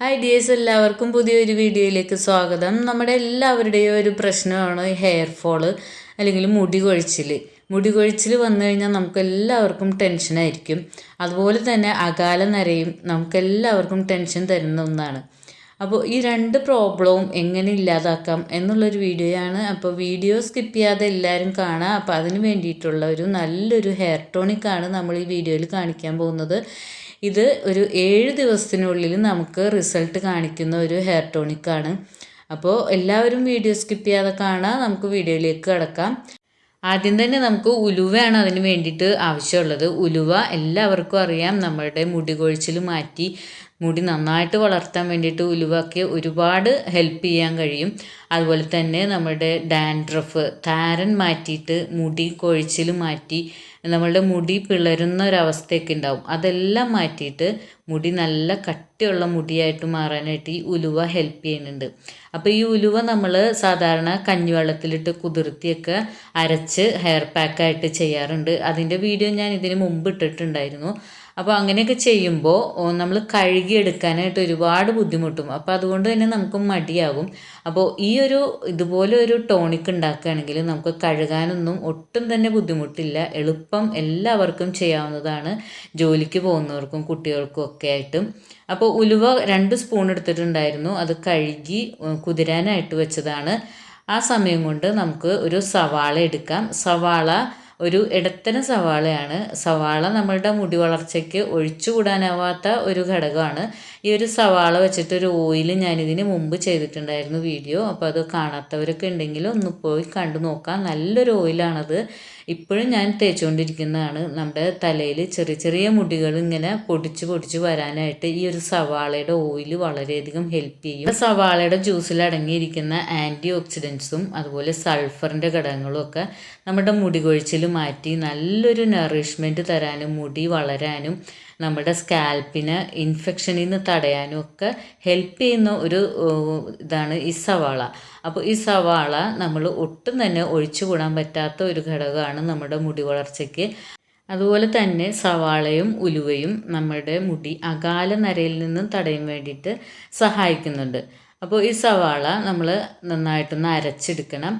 Hi dears എല്ലാവർക്കും പുതിയൊരു വീഡിയോയിലേക്ക് സ്വാഗതം. നമ്മുടെ എല്ലാവരുടെയും ഒരു പ്രശ്നമാണ് ഹെയർ ഫോൾ അല്ലെങ്കിൽ മുടി കൊഴിച്ചിൽ മുടി കൊഴിച്ചിൽ വന്നു കഴിഞ്ഞാൽ നമുക്ക് എല്ലാവർക്കും ടെൻഷനായിരിക്കും അതുപോലെ തന്നെ അകാല നരയും നമുക്ക് എല്ലാവർക്കും ടെൻഷൻ തരുന്ന ഒന്നാണ്. അപ്പോൾ ഈ രണ്ട് പ്രോബ്ലവും എങ്ങനെ ഇല്ലാതാക്കാം എന്നുള്ളൊരു വീഡിയോയാണ്. അപ്പോൾ വീഡിയോ സ്കിപ്പ് ചെയ്യാതെ എല്ലാവരും കാണാം. അപ്പോൾ അതിന് വേണ്ടിയിട്ടുള്ള ഒരു നല്ലൊരു ഹെയർ ടോണിക്കാണ് നമ്മൾ ഈ വീഡിയോയിൽ കാണിക്കാൻ പോകുന്നത്. ഇത് ഒരു ഏഴ് ദിവസത്തിനുള്ളിൽ നമുക്ക് റിസൾട്ട് കാണിക്കുന്ന ഒരു ഹെയർ ടോണിക്കാണ് അപ്പോൾ എല്ലാവരും വീഡിയോ സ്കിപ്പ് ചെയ്യാതെ കാണാം നമുക്ക് വീഡിയോയിലേക്ക് കിടക്കാം. ആദ്യം തന്നെ നമുക്ക് ഉലുവയാണ് അതിന് വേണ്ടിയിട്ട് ആവശ്യമുള്ളത്. ഉലുവ എല്ലാവർക്കും അറിയാം നമ്മളുടെ മുടി കൊഴിച്ചിൽ മാറ്റി മുടി നന്നായിട്ട് വളർത്താൻ വേണ്ടിയിട്ട് ഉലുവയ്ക്ക് ഒരുപാട് ഹെൽപ്പ് ചെയ്യാൻ കഴിയും. അതുപോലെ തന്നെ നമ്മുടെ ഡാൻഡ്രഫ് താരൻ മാറ്റിയിട്ട് മുടി കൊഴിച്ചിൽ മാറ്റി നമ്മളുടെ മുടി പിളരുന്ന ഒരവസ്ഥയൊക്കെ ഉണ്ടാവും. അതെല്ലാം മാറ്റിയിട്ട് മുടി നല്ല കട്ടിയുള്ള മുടിയായിട്ട് മാറാനായിട്ട് ഈ ഉലുവ ഹെൽപ്പ് ചെയ്യുന്നുണ്ട്. അപ്പോൾ ഈ ഉലുവ നമ്മൾ സാധാരണ കഞ്ഞിവെള്ളത്തിലിട്ട് കുതിർത്തിയൊക്കെ അരച്ച് ഹെയർ പാക്കായിട്ട് ചെയ്യാറുണ്ട്. അതിന്റെ വീഡിയോ ഞാൻ ഇതിന് മുമ്പ് ഇട്ടിട്ടുണ്ടായിരുന്നു. അപ്പോൾ അങ്ങനെയൊക്കെ ചെയ്യുമ്പോൾ നമ്മൾ കഴുകിയെടുക്കാനായിട്ട് ഒരുപാട് ബുദ്ധിമുട്ടും. അപ്പോൾ അതുകൊണ്ട് തന്നെ നമുക്ക് മടിയാകും. അപ്പോൾ ഈ ഒരു ഇതുപോലെ ഒരു ടോണിക് ഉണ്ടാക്കുകയാണെങ്കിൽ നമുക്ക് കഴുകാനൊന്നും ഒട്ടും തന്നെ ബുദ്ധിമുട്ടില്ല. എളുപ്പം എല്ലാവർക്കും ചെയ്യാവുന്നതാണ് ജോലിക്ക് പോകുന്നവർക്കും കുട്ടികൾക്കും ഒക്കെ ആയിട്ടും. അപ്പോൾ ഉലുവ രണ്ട് സ്പൂൺ എടുത്തിട്ടുണ്ടായിരുന്നു. അത് കഴുകി കുതിരാനായിട്ട് വെച്ചതാണ്. ആ സമയം കൊണ്ട് നമുക്ക് ഒരു സവാള എടുക്കാം. സവാള ഒരു ഇടത്തരം സവാളയാണ്. സവാള നമ്മളുടെ മുടി വളർച്ചയ്ക്ക് ഒഴിച്ചുകൂടാനാവാത്ത ഒരു ഘടകമാണ്. ഈ ഒരു സവാള വെച്ചിട്ട് ഒരു ഓയിൽ ഞാനിതിന് മുമ്പ് ചെയ്തിട്ടുണ്ടായിരുന്നു വീഡിയോ. അപ്പോൾ അത് കാണാത്തവരൊക്കെ ഉണ്ടെങ്കിൽ ഒന്ന് പോയി കണ്ടു നോക്കാം. നല്ലൊരു ഓയിലാണത്. ഇപ്പോഴും ഞാൻ തേച്ചുകൊണ്ടിരിക്കുന്നതാണ്. നമ്മുടെ തലയിൽ ചെറിയ ചെറിയ മുടികൾ ഇങ്ങനെ പൊടിച്ച് പൊടിച്ച് വരാനായിട്ട് ഈ ഒരു സവാളയുടെ ഓയിൽ വളരെയധികം ഹെൽപ്പ് ചെയ്യും. സവാളയുടെ ജ്യൂസിൽ അടങ്ങിയിരിക്കുന്ന ആന്റി ഓക്സിഡൻസും അതുപോലെ സൾഫറിന്റെ ഘടകങ്ങളും ഒക്കെ നമ്മുടെ മുടി കൊഴിച്ചിൽ മാറ്റി നല്ലൊരു നറിഷ്മെന്റ് തരാനും മുടി വളരാനും നമ്മുടെ സ്കാൽപ്പിന് ഇൻഫെക്ഷനിൽ നിന്ന് തടയാനും ഒക്കെ ഹെൽപ്പ് ചെയ്യുന്ന ഒരു ഇതാണ് ഈ സവാള. അപ്പോൾ ഈ സവാള നമ്മൾ ഒട്ടും തന്നെ ഒഴിച്ചുകൂടാൻ പറ്റാത്ത ഒരു ഘടകമാണ് നമ്മുടെ മുടി വളർച്ചയ്ക്ക്. അതുപോലെ തന്നെ സവാളയും ഉലുവയും നമ്മുടെ മുടി അകാല നരയിൽ നിന്നും തടയാൻ വേണ്ടിയിട്ട് സഹായിക്കുന്നുണ്ട്. അപ്പോൾ ഈ സവാള നമ്മൾ നന്നായിട്ടൊന്ന് അരച്ചെടുക്കണം.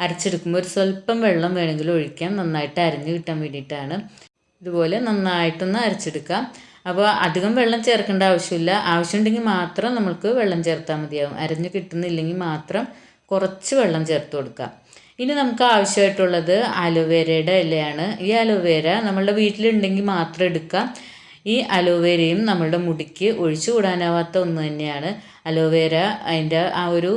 അരച്ചെടുക്കുമ്പോൾ ഒരു സ്വല്പം വെള്ളം വേണമെങ്കിൽ ഒഴിക്കാം. നന്നായിട്ട് അരിഞ്ഞ് കിട്ടാൻ വേണ്ടിയിട്ടാണ്. ഇതുപോലെ നന്നായിട്ടൊന്ന് അരച്ചെടുക്കാം അപ്പോൾ അധികം വെള്ളം ചേർക്കേണ്ട ആവശ്യമില്ല. ആവശ്യമുണ്ടെങ്കിൽ മാത്രം നമ്മൾക്ക് വെള്ളം ചേർത്താൽ മതിയാവും. അരഞ്ഞ് കിട്ടുന്നില്ലെങ്കിൽ മാത്രം കുറച്ച് വെള്ളം ചേർത്ത് കൊടുക്കാം ഇനി നമുക്ക് ആവശ്യമായിട്ടുള്ളത് അലോവേരയുടെ ഇലയാണ്. ഈ അലോവേര നമ്മളുടെ വീട്ടിലുണ്ടെങ്കിൽ മാത്രം എടുക്കാം ഈ അലോവേരയും നമ്മളുടെ മുടിക്ക് ഒഴിച്ചു കൂടാനാവാത്ത ഒന്ന് തന്നെയാണ്. അലോവേര അതിന്റെ ആ ഒരു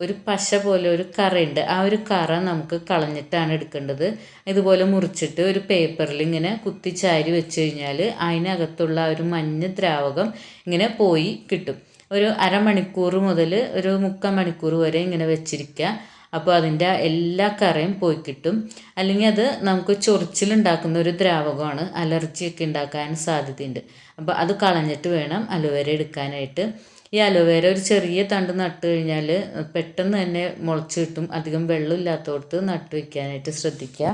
ഒരു പശ പോലെ ഒരു കറയുണ്ട്. ആ ഒരു കറ നമുക്ക് കളഞ്ഞിട്ടാണ് എടുക്കേണ്ടത്. ഇതുപോലെ മുറിച്ചിട്ട് ഒരു പേപ്പറിൽ ഇങ്ങനെ കുത്തിച്ചാരി വെച്ച് കഴിഞ്ഞാൽ അതിനകത്തുള്ള ഒരു മഞ്ഞ ദ്രാവകം ഇങ്ങനെ പോയി കിട്ടും. ഒരു അരമണിക്കൂർ മുതൽ ഒരു മുക്കാൽ മണിക്കൂർ വരെ ഇങ്ങനെ വെച്ചിരിക്കുക അപ്പോൾ അതിന്റെ എല്ലാ കറയും പോയി കിട്ടും. അല്ലെങ്കിൽ അത് നമുക്ക് ചൊറിച്ചിലുണ്ടാക്കുന്ന ഒരു ദ്രാവകമാണ് അലർജിയൊക്കെ ഉണ്ടാക്കാൻ സാധ്യതയുണ്ട്. അപ്പോൾ അത് കളഞ്ഞിട്ട് വേണം അലോവേര എടുക്കാനായിട്ട്. ഈ അലോവേര ഒരു ചെറിയ തണ്ട് നട്ട് കഴിഞ്ഞാൽ പെട്ടെന്ന് തന്നെ മുളച്ച് കിട്ടും. അധികം വെള്ളം ഇല്ലാത്തടത്ത് നട്ട് വയ്ക്കാനായിട്ട് ശ്രദ്ധിക്കുക.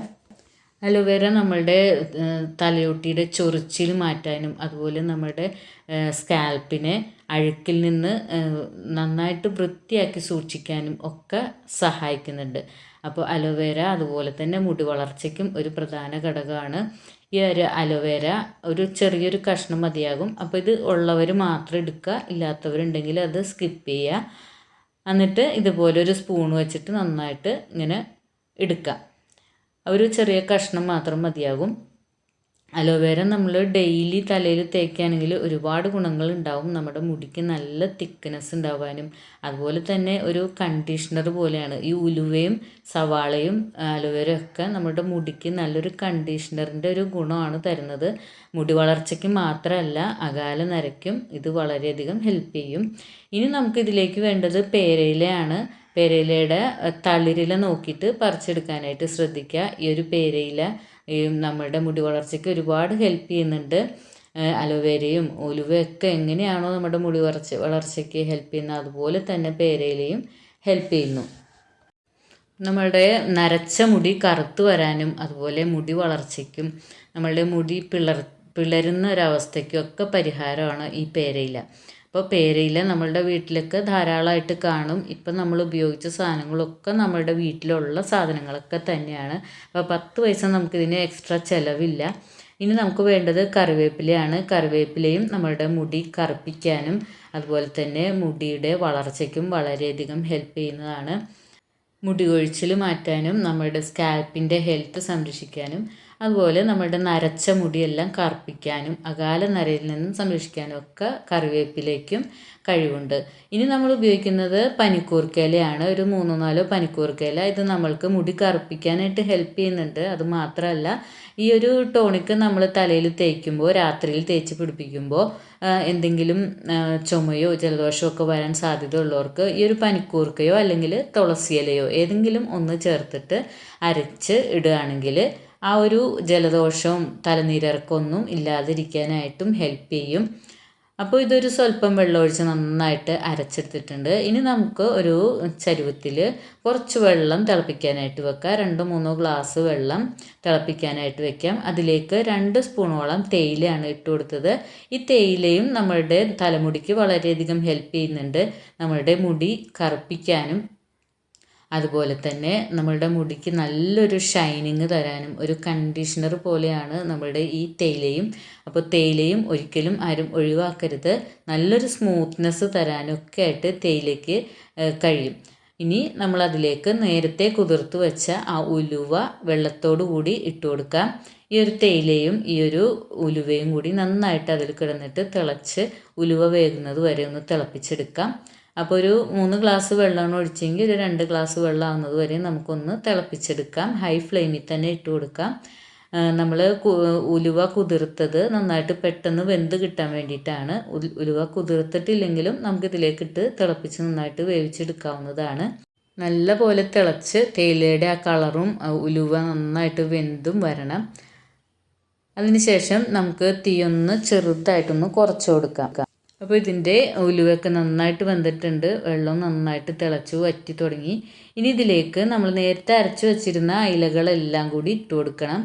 അലോവേര നമ്മളുടെ തലയോട്ടിയുടെ ചൊറിച്ചിൽ മാറ്റാനും അതുപോലെ നമ്മുടെ സ്കാൽപ്പിനെ അഴുക്കിൽ നിന്ന് നന്നായിട്ട് വൃത്തിയാക്കി സൂക്ഷിക്കാനും ഒക്കെ സഹായിക്കുന്നുണ്ട്. അപ്പോൾ അലോവേര അതുപോലെ തന്നെ മുടി വളർച്ചയ്ക്കും ഒരു പ്രധാന ഘടകമാണ്. ഈ ഒരു അലോവേര ഒരു ചെറിയൊരു കഷ്ണം മതിയാകും. അപ്പോൾ ഇത് ഉള്ളവർ മാത്രം എടുക്കുക. ഇല്ലാത്തവരുണ്ടെങ്കിൽ അത് സ്കിപ്പ് ചെയ്യുക. എന്നിട്ട് ഇതുപോലെ ഒരു സ്പൂൺ വെച്ചിട്ട് നന്നായിട്ട് ഇങ്ങനെ എടുക്കുക. ഒരു ചെറിയ കഷ്ണം മാത്രം മതിയാകും. അലോവേര നമ്മൾ ഡെയിലി തലയിൽ തേക്കുകയാണെങ്കിൽ ഒരുപാട് ഗുണങ്ങൾ ഉണ്ടാവും. നമ്മുടെ മുടിക്ക് നല്ല തിക്നെസ് ഉണ്ടാവാനും അതുപോലെ തന്നെ ഒരു കണ്ടീഷണർ പോലെയാണ്. ഈ ഉലുവയും സവാളയും അലോവേര ഒക്കെ നമ്മുടെ മുടിക്ക് നല്ലൊരു കണ്ടീഷണറിന്റെ ഒരു ഗുണമാണ് തരുന്നത്. മുടി വളർച്ചയ്ക്ക് മാത്രമല്ല അകാല നരയ്ക്കും ഇത് വളരെയധികം ഹെൽപ്പ് ചെയ്യും. ഇനി നമുക്ക് ഇതിലേക്ക് വേണ്ടത് പേരയിലയാണ്. പേരയിലയുടെ തളിരില നോക്കിയിട്ട് പറിച്ചെടുക്കാനായിട്ട് ശ്രദ്ധിക്കുക. ഈ ഒരു പേരയില ഈ നമ്മുടെ മുടി വളർച്ചയ്ക്ക് ഒരുപാട് ഹെൽപ്പ് ചെയ്യുന്നുണ്ട്. അലോവേരയും ഉലുവയൊക്കെ എങ്ങനെയാണോ നമ്മുടെ മുടി വളർച്ച വളർച്ചയ്ക്ക് ഹെൽപ്പ് ചെയ്യുന്നത് അതുപോലെ തന്നെ പേരയിലയും ഹെൽപ്പ് ചെയ്യുന്നു. നമ്മളുടെ നരച്ച മുടി കറുത്തു വരാനും അതുപോലെ മുടി വളർച്ചയ്ക്കും നമ്മളുടെ മുടി പിളർ പിളരുന്ന ഒരവസ്ഥയ്ക്കും ഒക്കെ പരിഹാരമാണ് ഈ പേരയില. ഇപ്പോൾ പേരയില നമ്മളുടെ വീട്ടിലൊക്കെ ധാരാളമായിട്ട് കാണും. ഇപ്പം നമ്മൾ ഉപയോഗിച്ച സാധനങ്ങളൊക്കെ നമ്മളുടെ വീട്ടിലുള്ള സാധനങ്ങളൊക്കെ തന്നെയാണ്. അപ്പോൾ പത്ത് പൈസ നമുക്കിതിന് എക്സ്ട്രാ ചിലവില്ല. ഇനി നമുക്ക് വേണ്ടത് കറിവേപ്പിലയാണ്. കറിവേപ്പിലയും നമ്മളുടെ മുടി കറുപ്പിക്കാനും അതുപോലെ തന്നെ മുടിയുടെ വളർച്ചയ്ക്കും വളരെയധികം ഹെൽപ്പ് ചെയ്യുന്നതാണ്. മുടി കൊഴിച്ചിൽ മാറ്റാനും നമ്മുടെ സ്കാൽപ്പിന്റെ ഹെൽത്ത് സംരക്ഷിക്കാനും അതുപോലെ നമ്മുടെ നരച്ച മുടിയെല്ലാം കറുപ്പിക്കാനും അകാല നരയിൽ നിന്നും സംരക്ഷിക്കാനും ഒക്കെ കറിവേപ്പിലേക്കും കഴിവുണ്ട്. ഇനി നമ്മൾ ഉപയോഗിക്കുന്നത് പനിക്കൂർക്കയിലയാണ്. ഒരു മൂന്നോ നാലോ പനിക്കൂർക്കയില. ഇത് നമ്മൾക്ക് മുടി കറുപ്പിക്കാനായിട്ട് ഹെൽപ്പ് ചെയ്യുന്നുണ്ട്. അത് മാത്രമല്ല ഈ ഒരു ടോണിക്ക് നമ്മൾ തലയിൽ തേക്കുമ്പോൾ രാത്രിയിൽ തേച്ച് പിടിപ്പിക്കുമ്പോൾ എന്തെങ്കിലും ചുമയോ ജലദോഷമോ ഒക്കെ വരാൻ സാധ്യത ഉള്ളവർക്ക് ഈ ഒരു പനിക്കൂർക്കയോ അല്ലെങ്കിൽ തുളസിയിലയോ ഏതെങ്കിലും ഒന്ന് ചേർത്തിട്ട് അരച്ച് ഇടുകയാണെങ്കിൽ ആ ഒരു ജലദോഷവും തലനീരിറക്കമൊന്നും ഇല്ലാതിരിക്കാനായിട്ടും ഹെൽപ്പ് ചെയ്യും. അപ്പോൾ ഇതൊരു സ്വല്പം വെള്ളമൊഴിച്ച് നന്നായിട്ട് അരച്ചെടുത്തിട്ടുണ്ട്. ഇനി നമുക്ക് ഒരു ചരുവത്തിൽ കുറച്ച് വെള്ളം തിളപ്പിക്കാനായിട്ട് വെക്കാം. രണ്ടോ മൂന്നോ ഗ്ലാസ് വെള്ളം തിളപ്പിക്കാനായിട്ട് വെക്കാം. അതിലേക്ക് രണ്ട് സ്പൂണോളം തേയിലയാണ് ഇട്ട് കൊടുത്തത്. ഈ തേയിലയും നമ്മളുടെ തലമുടിക്ക് വളരെയധികം ഹെൽപ്പ് ചെയ്യുന്നുണ്ട്. നമ്മളുടെ മുടി കറുപ്പിക്കാനും അതുപോലെ തന്നെ നമ്മളുടെ മുടിക്ക് നല്ലൊരു ഷൈനിങ് തരാനും ഒരു കണ്ടീഷണർ പോലെയാണ് നമ്മളുടെ ഈ തേയിലയും. അപ്പോൾ തേയിലയും ഒരിക്കലും ആരും ഒഴിവാക്കരുത്. നല്ലൊരു സ്മൂത്ത്നെസ് തരാനൊക്കെ ആയിട്ട് തേയിലയ്ക്ക് കഴിയും. ഇനി നമ്മൾ അതിലേക്ക് നേരത്തെ കുതിർത്ത് വെച്ച ആ ഉലുവ വെള്ളത്തോടു കൂടി ഇട്ട് കൊടുക്കാം. ഈ ഒരു തേയിലയും ഈ ഒരു ഉലുവയും കൂടി നന്നായിട്ട് അതിൽ കിടന്നിട്ട് തിളച്ച് ഉലുവ വേകുന്നത് വരെ ഒന്ന് തിളപ്പിച്ചെടുക്കാം. അപ്പോൾ ഒരു മൂന്ന് ഗ്ലാസ് വെള്ളമാണ് ഒഴിച്ചെങ്കിൽ ഒരു രണ്ട് ഗ്ലാസ് വെള്ളം ആവുന്നത് വരെ നമുക്കൊന്ന് തിളപ്പിച്ചെടുക്കാം. ഹൈ ഫ്ലെയിമിൽ തന്നെ ഇട്ട് കൊടുക്കാം. നമ്മൾ ഉലുവ കുതിർത്തത് നന്നായിട്ട് പെട്ടെന്ന് വെന്ത് കിട്ടാൻ വേണ്ടിയിട്ടാണ്. ഉലുവ കുതിർത്തിട്ടില്ലെങ്കിലും നമുക്കിതിലേക്ക് ഇട്ട് തിളപ്പിച്ച് നന്നായിട്ട് വേവിച്ചെടുക്കാവുന്നതാണ്. നല്ല പോലെ തിളച്ച് തേയിലയുടെ ആ കളറും ഉലുവ നന്നായിട്ട് വെന്തും വരണം. അതിനുശേഷം നമുക്ക് തീയൊന്ന് ചെറുതായിട്ടൊന്ന് കുറച്ച് കൊടുക്കാം. അപ്പോൾ ഇതിന്റെ ഉലുവയൊക്കെ നന്നായിട്ട് വെന്തിട്ടുണ്ട്. വെള്ളം നന്നായിട്ട് തിളച്ചു വറ്റി തുടങ്ങി. ഇനി ഇതിലേക്ക് നമ്മൾ നേരത്തെ അരച്ച് വെച്ചിരുന്ന ഇലകളെല്ലാം കൂടി ഇട്ട് കൊടുക്കണം.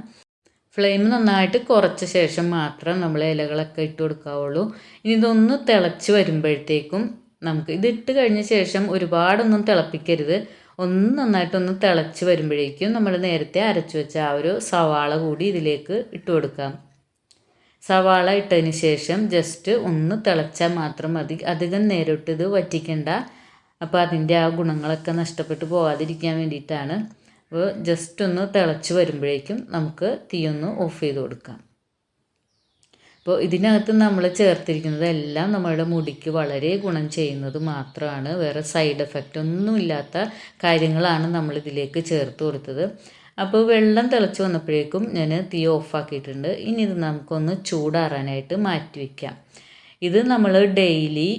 ഫ്ലെയിം നന്നായിട്ട് കുറച്ച ശേഷം മാത്രം നമ്മൾ ഇലകളൊക്കെ ഇട്ട് കൊടുക്കാവുള്ളൂ. ഇനി ഇതൊന്ന് തിളച്ച് വരുമ്പോഴത്തേക്കും നമുക്ക് ഇത് ഇട്ട് കഴിഞ്ഞ ശേഷം ഒരുപാടൊന്നും തിളപ്പിക്കരുത്. ഒന്ന് നന്നായിട്ടൊന്ന് തിളച്ച് വരുമ്പോഴേക്കും നമ്മൾ നേരത്തെ അരച്ച് വെച്ച ആ ഒരു സവാള കൂടി ഇതിലേക്ക് ഇട്ട് കൊടുക്കാം. സവാള ഇട്ടതിന് ശേഷം ജസ്റ്റ് ഒന്ന് തിളച്ചാൽ മാത്രം മതി. അധികം നേരിട്ട് ഇത് വറ്റിക്കണ്ട. അപ്പോൾ അതിന്റെ ആ ഗുണങ്ങളൊക്കെ നഷ്ടപ്പെട്ടു പോകാതിരിക്കാൻ വേണ്ടിയിട്ടാണ്. അപ്പോൾ ജസ്റ്റ് ഒന്ന് തിളച്ച് വരുമ്പോഴേക്കും നമുക്ക് തീയൊന്ന് ഓഫ് ചെയ്ത് കൊടുക്കാം. അപ്പോൾ ഇതിനകത്ത് നമ്മൾ ചേർത്തിരിക്കുന്നത് എല്ലാം നമ്മളുടെ മുടിക്ക് വളരെ ഗുണം ചെയ്യുന്നത് മാത്രമാണ്. വേറെ സൈഡ് എഫക്റ്റ് ഒന്നുമില്ലാത്ത കാര്യങ്ങളാണ് നമ്മൾ ഇതിലേക്ക് ചേർത്ത് കൊടുത്തത്. അപ്പോൾ വെള്ളം തിളച്ച് വന്നപ്പോഴേക്കും ഞാൻ തീ ഓഫാക്കിയിട്ടുണ്ട്. ഇനി ഇത് നമുക്കൊന്ന് ചൂടാറാനായിട്ട് മാറ്റി വയ്ക്കാം ഇത് നമ്മൾ ഡെയിലി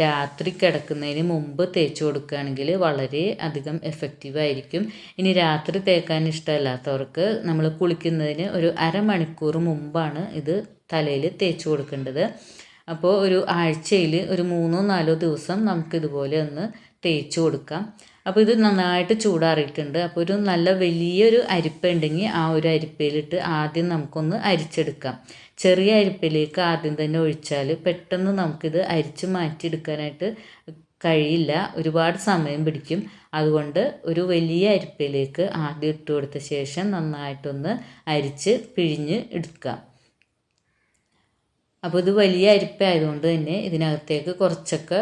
രാത്രി കിടക്കുന്നതിന് മുമ്പ് തേച്ച് കൊടുക്കുകയാണെങ്കിൽ വളരെ അധികം എഫക്റ്റീവ് ആയിരിക്കും. ഇനി രാത്രി തേക്കാൻ ഇഷ്ടമല്ലാത്തവർക്ക് നമ്മൾ കുളിക്കുന്നതിന് ഒരു അരമണിക്കൂർ മുമ്പാണ് ഇത് തലയിൽ തേച്ച് കൊടുക്കേണ്ടത്. അപ്പോൾ ഒരു ആഴ്ചയിൽ ഒരു മൂന്നോ നാലോ ദിവസം നമുക്കിതുപോലെ ഒന്ന് തേച്ച് കൊടുക്കാം. അപ്പോൾ ഇത് നന്നായിട്ട് ചൂടാറിയിട്ടുണ്ട്. അപ്പോൾ ഒരു നല്ല വലിയൊരു അരിപ്പ ഉണ്ടെങ്കിൽ ആ ഒരു അരിപ്പയിലിട്ട് ആദ്യം നമുക്കൊന്ന് അരിച്ചെടുക്കാം. ചെറിയ അരിപ്പയിലേക്ക് ആദ്യം തന്നെ ഒഴിച്ചാൽ പെട്ടെന്ന് നമുക്കിത് അരിച്ച് മാറ്റിയെടുക്കാനായിട്ട് കഴിയില്ല. ഒരുപാട് സമയം പിടിക്കും. അതുകൊണ്ട് ഒരു വലിയ അരിപ്പയിലേക്ക് ആദ്യം ഇട്ട് കൊടുത്ത ശേഷം നന്നായിട്ടൊന്ന് അരിച്ച് പിഴിഞ്ഞ് എടുക്കാം അപ്പോൾ ഇത് വലിയ അരിപ്പ ആയതുകൊണ്ട് തന്നെ ഇതിനകത്തേക്ക് കുറച്ചൊക്കെ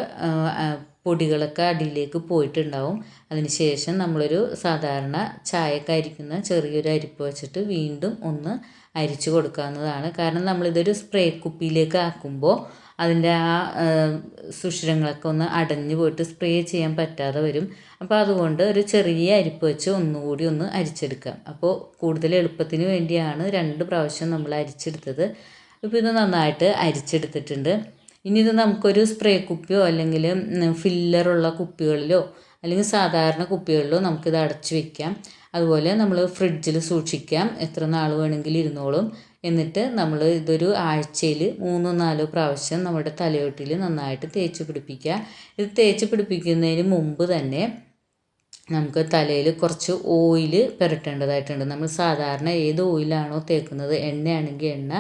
പൊടികളൊക്കെ അടിയിലേക്ക് പോയിട്ടുണ്ടാവും. അതിന് ശേഷം നമ്മളൊരു സാധാരണ ചായക്ക് അരിക്കുന്ന ചെറിയൊരു അരിപ്പ് വെച്ചിട്ട് വീണ്ടും ഒന്ന് അരിച്ചു കൊടുക്കാവുന്നതാണ്. കാരണം നമ്മളിതൊരു സ്പ്രേ കുപ്പിയിലേക്ക് ആക്കുമ്പോൾ അതിന്റെ ആ സുഷിരങ്ങളൊക്കെ ഒന്ന് അടഞ്ഞു പോയിട്ട് സ്പ്രേ ചെയ്യാൻ പറ്റാതെ വരും. അപ്പോൾ അതുകൊണ്ട് ഒരു ചെറിയ അരിപ്പ് വെച്ച് ഒന്നുകൂടി ഒന്ന് അരിച്ചെടുക്കാം അപ്പോൾ കൂടുതൽ എളുപ്പത്തിന് വേണ്ടിയാണ് രണ്ട് പ്രാവശ്യം നമ്മൾ അരിച്ചെടുത്തത്. ഇപ്പോൾ ഇത് നന്നായിട്ട് അരിച്ചെടുത്തിട്ടുണ്ട്. ഇനി ഇത് നമുക്കൊരു സ്പ്രേ കുപ്പിയോ അല്ലെങ്കിൽ ഫില്ലറുള്ള കുപ്പികളിലോ അല്ലെങ്കിൽ സാധാരണ കുപ്പികളിലോ നമുക്കിത് അടച്ചു വയ്ക്കാം അതുപോലെ നമ്മൾ ഫ്രിഡ്ജിൽ സൂക്ഷിക്കാം. എത്ര നാൾ വേണമെങ്കിലും ഇരുന്നോളും. എന്നിട്ട് നമ്മൾ ഇതൊരു ആഴ്ചയിൽ മൂന്നോ നാലോ പ്രാവശ്യം നമ്മുടെ തലയോട്ടിൽ നന്നായിട്ട് തേച്ച് പിടിപ്പിക്കുക. ഇത് തേച്ച് പിടിപ്പിക്കുന്നതിന് മുമ്പ് തന്നെ നമുക്ക് തലയിൽ കുറച്ച് ഓയിൽ പുരട്ടേണ്ടതായിട്ടുണ്ട്. നമ്മൾ സാധാരണ ഏത് ഓയിലാണോ തേക്കുന്നത്? എണ്ണയാണെങ്കിൽ എണ്ണ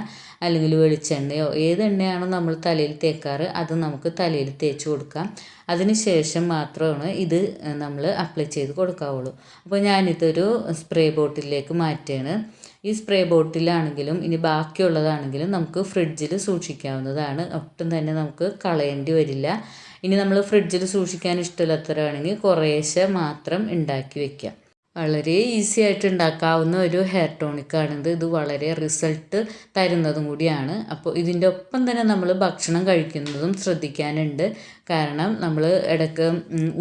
അല്ലെങ്കിൽ വെളിച്ചെണ്ണയോ? ഏത് എണ്ണയാണോ നമ്മൾ തലയിൽ തേക്കാറ്? അത് നമുക്ക് തലയിൽ തേച്ച് കൊടുക്കാം. അതിന് ശേഷം മാത്രമാണ് ഇത് നമ്മൾ അപ്ലൈ ചെയ്ത് കൊടുക്കാവുള്ളൂ. അപ്പോൾ ഞാനിതൊരു സ്പ്രേ ബോട്ടിലേക്ക് മാറ്റുകയാണ്. ഈ സ്പ്രേ ബോട്ടിലാണെങ്കിലും ഇനി ബാക്കിയുള്ളതാണെങ്കിലും നമുക്ക് ഫ്രിഡ്ജിൽ സൂക്ഷിക്കാവുന്നതാണ്. ഒട്ടും തന്നെ നമുക്ക് കളയേണ്ടി വരില്ല. ഇനി നമ്മൾ ഫ്രിഡ്ജിൽ സൂക്ഷിക്കാൻ ഇഷ്ടമില്ലാത്തവരാണെങ്കിൽ കുറേശ്ശെ മാത്രം ഉണ്ടാക്കി വെക്കാം. വളരെ ഈസി ആയിട്ട് ഉണ്ടാക്കാവുന്ന ഒരു ഹെയർ ടോണിക്കാണിത് ഇത് വളരെ റിസൾട്ട് തരുന്നതും കൂടിയാണ്. അപ്പോൾ ഇതിന്റെ ഒപ്പം തന്നെ നമ്മൾ ഭക്ഷണം കഴിക്കുന്നതും ശ്രദ്ധിക്കാനുണ്ട്. കാരണം നമ്മൾ ഇടയ്ക്ക്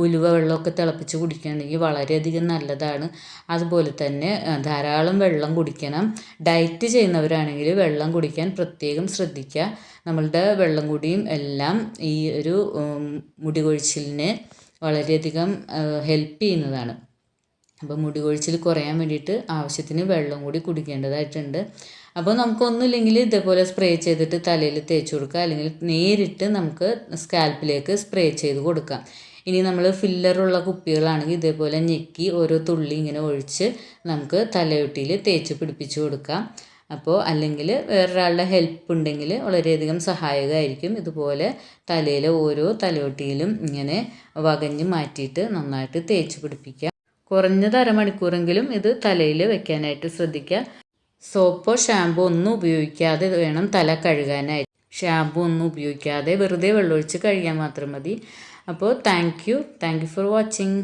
ഉലുവ വെള്ളമൊക്കെ തിളപ്പിച്ച് കുടിക്കുകയാണെങ്കിൽ വളരെയധികം നല്ലതാണ്. അതുപോലെ തന്നെ ധാരാളം വെള്ളം കുടിക്കണം. ഡയറ്റ് ചെയ്യുന്നവരാണെങ്കിൽ വെള്ളം കുടിക്കാൻ പ്രത്യേകം ശ്രദ്ധിക്കുക. നമ്മളുടെ വെള്ളം കുടിയും എല്ലാം ഈ ഒരു മുടി കൊഴിച്ചിലിന് വളരെയധികം ഹെൽപ്പ് ചെയ്യുന്നതാണ്. അപ്പോൾ മുടി കൊഴിച്ചിൽ കുറയാൻ വേണ്ടിയിട്ട് ആവശ്യത്തിന് വെള്ളം കൂടി കുടിക്കേണ്ടതായിട്ടുണ്ട്. അപ്പോൾ നമുക്കൊന്നുമില്ലെങ്കിൽ ഇതേപോലെ സ്പ്രേ ചെയ്തിട്ട് തലയിൽ തേച്ച് കൊടുക്കുക. അല്ലെങ്കിൽ നേരിട്ട് നമുക്ക് സ്കാൽപ്പിലേക്ക് സ്പ്രേ ചെയ്ത് കൊടുക്കാം. ഇനി നമ്മൾ ഫില്ലറുള്ള കുപ്പികളാണെങ്കിൽ ഇതേപോലെ ഞെക്കി ഓരോ തുള്ളി ഇങ്ങനെ ഒഴിച്ച് നമുക്ക് തലയൊട്ടിയിൽ തേച്ച് പിടിപ്പിച്ച് കൊടുക്കാം. അപ്പോൾ അല്ലെങ്കിൽ വേറൊരാളുടെ ഹെൽപ്പ് ഉണ്ടെങ്കിൽ വളരെയധികം സഹായകമായിരിക്കും. ഇതുപോലെ തലയിലെ ഓരോ തലയൊട്ടിയിലും ഇങ്ങനെ വകഞ്ഞ് മാറ്റിയിട്ട് നന്നായിട്ട് തേച്ച് പിടിപ്പിക്കുക കുറഞ്ഞത് അരമണിക്കൂറെങ്കിലും ഇത് തലയിൽ വെക്കാനായിട്ട് ശ്രദ്ധിക്കുക. സോപ്പോ ഷാമ്പോ ഒന്നും ഉപയോഗിക്കാതെ വേണം തല കഴുകാനായിട്ട്. ഷാമ്പു ഒന്നും ഉപയോഗിക്കാതെ വെറുതെ വെള്ളമൊഴിച്ച് കഴുകിയാൽ മാത്രം മതി. അപ്പോൾ thank you. Thank you for watching.